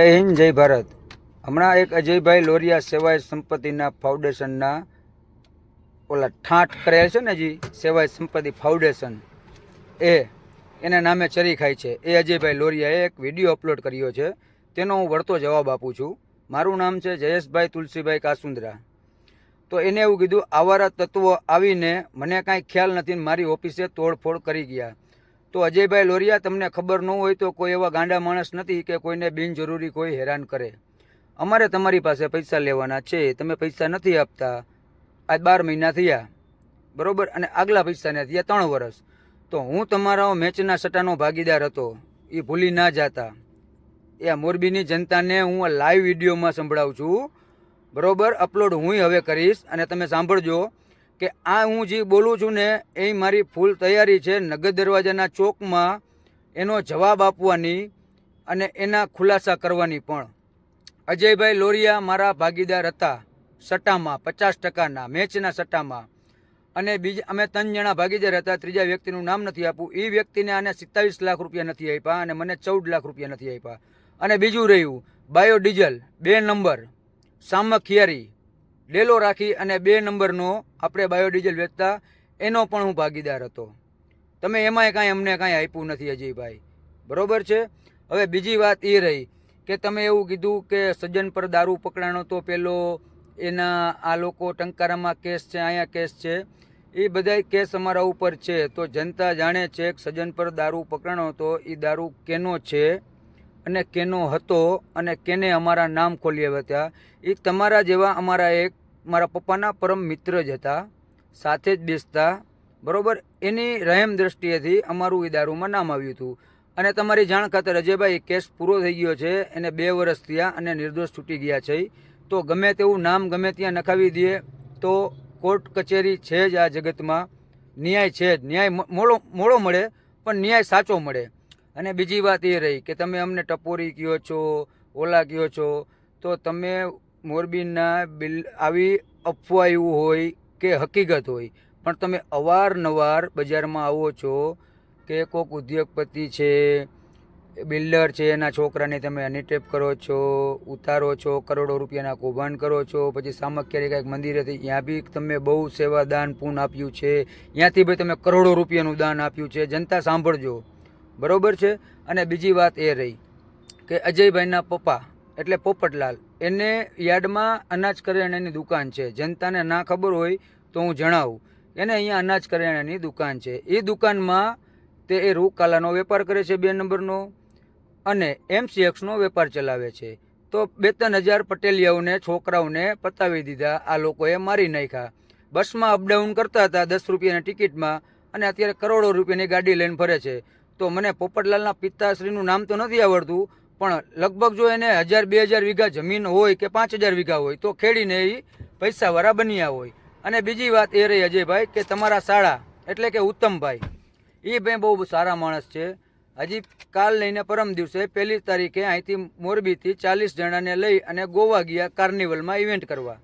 જય હિન્દ, જય ભારત. હમણાં એક અજયભાઈ લોરિયા સેવાય સંપત્તિના ફાઉન્ડેશનના ઓલા ઠાંઠ કરેલ છે ને જી, સેવાય સંપત્તિ ફાઉન્ડેશન. એ, એના નામે ચરી ખાય છે. એ અજયભાઈ લોરિયાએ એક વીડિયો અપલોડ કર્યો છે. તેનો હું વળતો જવાબ આપું છું. મારું નામ છે જયેશભાઈ તુલસીભાઈ કાસુંદરા. તો એને એવું કીધું, આવારા તત્વો આવીને મને કાંઈ ખ્યાલ નથી મારી ઓફિસે તોડફોડ કરી ગયા. તો અજયભાઈ લોરિયા, તમને ખબર ન હોય તો કોઈ એવા ગાંડા માણસ નથી કે કોઈને બિનજરૂરી કોઈ હેરાન કરે. અમારે તમારી પાસે પૈસા લેવાના છે, તમે પૈસા નથી આપતા. આજ બાર મહિના થયા, બરોબર? અને આગલા પૈસાને થયા ત્રણ વર્ષ તો હું તમારો મેચના સટ્ટાનો ભાગીદાર હતો, એ ભૂલી ના જાતા. એ આ મોરબીની જનતાને હું આ લાઈવ વિડીયોમાં સંભળાવું છું. બરોબર? અપલોડ હું હવે કરીશ અને તમે સાંભળજો. કે આ હું જે બોલું છું ને, એ મારી ફૂલ તૈયારી છે નગર દરવાજાના ચોકમાં એનો જવાબ આપવાની અને એના ખુલાસા કરવાની પણ. અજયભાઈ લોરિયા મારા ભાગીદાર હતા સટ્ટામાં, પચાસ ટકાના મેચના સટ્ટામાં. અને બીજા, અમે ત્રણ જણા ભાગીદાર હતા, ત્રીજા વ્યક્તિનું નામ નથી આપવું એ વ્યક્તિને આને સિત્તાવીસ લાખ રૂપિયા નથી આપ્યા અને મને ચૌદ લાખ રૂપિયા નથી આપ્યા. અને બીજું રહ્યું, બાયોડીઝલ, બે નંબર, સામખિયારી ડેલો રાખી અને બે નંબરનો આપણે બાયોડીઝલ વેચતા, એનો પણ હું ભાગીદાર હતો. તમે એમાંય કાંઈ અમને કાંઈ આપ્યું નથી અજયભાઈ બરોબર છે? હવે બીજી વાત એ રહી કે તમે એવું કીધું કે સજ્જન પર દારૂ પકડાણો તો પેલો એના આ લોકો ટંકારામાં કેસ છે અહીંયા કેસ છે. એ બધાય કેસ અમારા ઉપર છે. તો જનતા જાણે છે કે સજ્જન પર દારૂ પકડાણો તો એ દારૂ કેનો છે અને કેનો હતો અને કેને અમારા નામ ખોલી આવ્યા હતા. એ તમારા જેવા અમારા એક મારા પપ્પાના પરમ મિત્ર જ હતા, સાથે જ બેસતા. બરાબર? એની રહેમ દ્રષ્ટિએથી અમારું એ દારૂમાં નામ આવ્યું હતું. અને તમારી જાણ ખાતર અજયભાઈ કેસ પૂરો થઈ ગયો છે, એને બે વર્ષ થયા અને નિર્દોષ છૂટી ગયા છે. તો ગમે તેવું નામ ગમે ત્યાં નખાવી દઈએ તો કોર્ટ કચેરી છે જ આ જગતમાં. ન્યાય છે જ. ન્યાય મોળો મોડો મળે, પણ ન્યાય સાચો મળે. અને બીજી વાત એ રહી કે તમે અમને ટપોરી કહો છો, ઓલા કયો છો, તો તમે મોરબીના બિલ, આવી અફવાયું હોય કે હકીકત હોય, પણ તમે અવારનવાર બજારમાં આવો છો કે કોઈક ઉદ્યોગપતિ છે, બિલ્ડર છે, એના છોકરાને તમે અનિટેપ કરો છો, ઉતારો છો, કરોડો રૂપિયાના કૌભાંડ કરો છો, પછી સામખ્યારી કાંઈક મંદિર હતી, ત્યાં બી તમે બહુ સેવા દાન પૂન આપ્યું છે, ત્યાંથી ભાઈ તમે કરોડો રૂપિયાનું દાન આપ્યું છે, જનતા સાંભળજો. બરાબર છે? અને બીજી વાત એ રહી કે અજયભાઈના પપ્પા એટલે પોપટલાલ. એને યાર્ડમાં અનાજ કરિયાણાની દુકાન છે. જનતાને ના ખબર હોય તો હું જણાવું. એને અહીંયા અનાજ કરિયાણાની દુકાન છે. એ દુકાનમાં તે એ રૂકાલાનો વેપાર કરે છે બે નંબરનો અને એમસીએક્સનો વેપાર ચલાવે છે. તો બે ત્રણ હજાર પટેલિયાઓને, છોકરાઓને પતાવી દીધા. આ લોકોએ મારી નાખ્યા. બસમાં અપડાઉન કરતા હતા દસ રૂપિયાની ટિકિટમાં અને અત્યારે કરોડો રૂપિયાની ગાડી લઈને ફરે છે. તો મને પોપટલાલના પિતાશ્રીનું નામ તો નથી આવડતું પણ લગભગ જો એને હજાર, બે હજાર વીઘા જમીન હોય કે પાંચ હજાર વીઘા હોય, તો ખેડીને એ પૈસાવાળા બન્યા હોય. અને બીજી વાત એ રહી અજયભાઈ કે તમારા શાળા એટલે કે ઉત્તમભાઈ એ ભાઈ બહુ સારા માણસ છે. હજી કાલ લઈને પરમ દિવસે પહેલી તારીખે અહીંથી મોરબીથી ચાલીસ જણાને લઈ અને ગોવા ગયા કાર્નિવલમાં ઇવેન્ટ કરવા.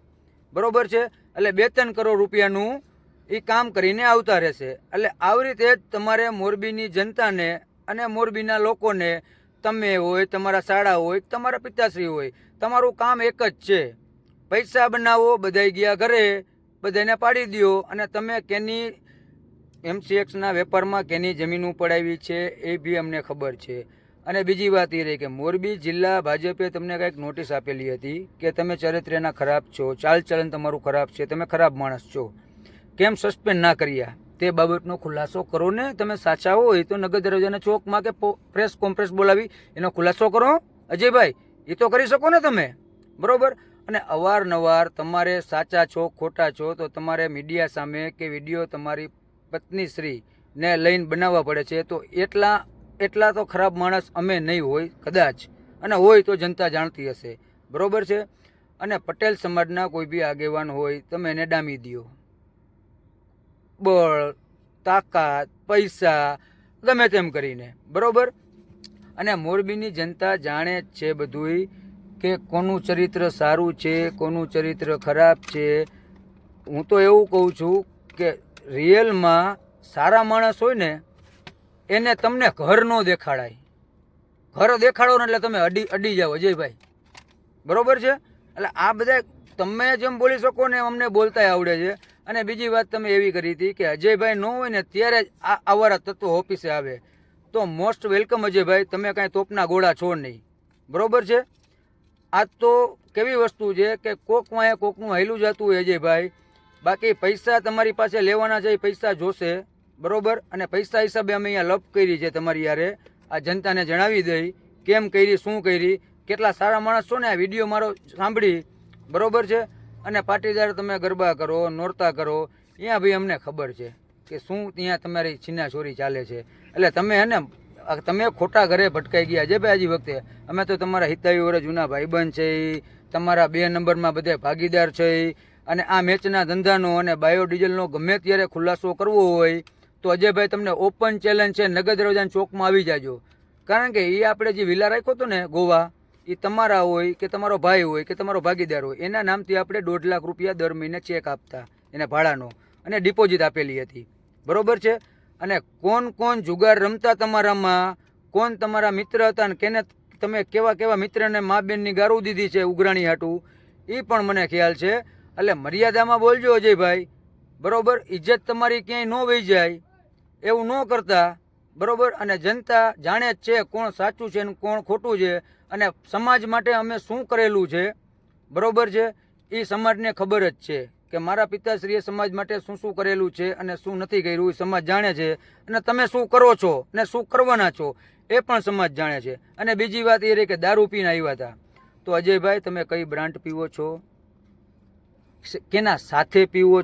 બરોબર છે? એટલે બે ત્રણ કરોડ રૂપિયાનું એ કામ કરીને આવતા રહેશે. એટલે આવી રીતે જ તમારે મોરબીની જનતાને અને મોરબીના લોકોને તમે હોય, તમારા શાળા હોય, તમારા પિતાશ્રી હોય, તમારું કામ એક જ છે. પૈસા બનાવો, બધાય ગયા ઘરે બધાને પાડી દ્યો અને તમે કેની એમસીએક્સના વેપારમાં કેની જમીન પડાવી છે એ બી અમને ખબર છે. અને બીજી વાત એ રહી કે મોરબી જિલ્લા ભાજપે તમને કંઈક નોટિસ આપેલી હતી કે તમે ચરિત્રના ખરાબ છો, ચાલચલન તમારું ખરાબ છે, તમે ખરાબ માણસ છો. કેમ સસ્પેન્ડ ના કર્યા? તે બાબતનો ખુલાસો કરો ને તમે સાચા હોય તો નગર દરવાજાના ચોકમાં કે પ્રેસ કોન્ફરન્સ બોલાવી, એનો ખુલાસો કરો. અજયભાઈ, એ તો કરી શકો ને તમે. બરાબર? અને અવારનવાર તમારે સાચા છો, ખોટા છો, તો તમારે મીડિયા સામે કે વીડિયો તમારી પત્ની શ્રી ને લઈને બનાવવા પડે છે. તો એટલા એટલા તો ખરાબ માણસ અમે નહીં હોય, કદાચ. અને હોય તો જનતા જાણતી હશે. બરાબર છે? અને પટેલ સમાજના કોઈ બી આગેવાન હોય, તમે એને ડામી દો બળ, તાકાત, પૈસા, ગમે તેમ કરીને. બરાબર? અને મોરબીની જનતા જાણે જ છે બધુંય કે કોનું ચરિત્ર સારું છે, કોનું ચરિત્ર ખરાબ છે. હું તો એવું કહું છું કે રિયલમાં સારા માણસ હોય ને, એને તમને ઘર ન દેખાડાય. ઘર દેખાડો ને એટલે તમે અડી અડી જાઓ, અજયભાઈ. બરાબર છે? એટલે આ બધા તમે જેમ બોલી શકો ને અમને બોલતાય આવડે છે. અને બીજી વાત તમે એવી કરી હતી કે અજયભાઈ ન હોય ને ત્યારે જ આ આવારા તત્વો ઓફિસે આવે. તો મોસ્ટ વેલકમ અજયભાઈ, તમે કાંઈ તોપના ગોળા છો નહીં. બરોબર છે? આ તો કેવી વસ્તુ છે કે કોક વાંહે કોકનું હેલું જતું હોય અજયભાઈ, બાકી પૈસા તમારી પાસે લેવાના છે એ પૈસા જોશે. બરોબર? અને પૈસા હિસાબે અમે અહીંયા લપ કરી છે તમારી યારે આ જનતાને જણાવી દઈ કેમ કરી, શું કરી. કેટલા સારા માણસ છો ને? આ વીડિયો મારો સાંભળી. બરોબર છે? અને પાટીદાર તમે ગરબા કરો, નોરતા કરો, ત્યાં ભાઈ અમને ખબર છે કે શું ત્યાં તમારી છીનાછોરી ચાલે છે. એટલે તમે હે ને તમે ખોટા ઘરે ભટકાઈ ગયા છે ભાઈ હજી વખતે. અમે તો તમારા હિતાવી વરે જૂના ભાઈબંધ છે, તમારા બે નંબરમાં બધે ભાગીદાર છે. અને આ મેચના ધંધાનો અને બાયોડીઝલનો ગમે ત્યારે ખુલાસો કરવો હોય, તો અજયભાઈ તમને ઓપન ચેલેન્જ છે, નગદ રોજાન ચોકમાં આવી જાજો. કારણ કે એ આપણે જે વિલા રાખ્યો હતો ને ગોવા એ તમારા હોય કે તમારો ભાઈ હોય કે તમારો ભાગીદાર હોય, એના નામથી આપણે દોઢ લાખ રૂપિયા દર મહિને ચેક આપતા, એને ભાડાનો, અને ડિપોઝિટ આપેલી હતી. બરોબર છે? અને કોણ કોણ જુગાર રમતા તમારામાં, કોણ તમારા મિત્ર હતા અને કેને તમે કેવા કેવા મિત્રને મા બેનની ગારું દીધી છે ઉઘરાણી હાટું એ પણ મને ખ્યાલ છે. એટલે મર્યાદામાં બોલજો અજયભાઈ. બરોબર? ઇજ્જત તમારી ક્યાંય ન વહી જાય. એવું ન કરતા. બરોબર? અને જનતા જાણે જ છે કોણ સાચું છે ને કોણ ખોટું છે. અને સમાજ માટે અમે શું કરેલું છે? બરોબર છે? એ સમાજને ખબર જ છે કે મારા પિતાશ્રીએ સમાજ માટે શું શું કરેલું છે અને શું નથી કર્યું એ સમાજ જાણે છે. અને તમે શું કરો છો અને શું કરવાના છો એ પણ સમાજ જાણે છે. અને બીજી વાત એ રહી કે દારૂ પીને આવ્યા હતા. તો અજયભાઈ, તમે કઈ બ્રાન્ડ પીવો છો? કેના સાથે પીવો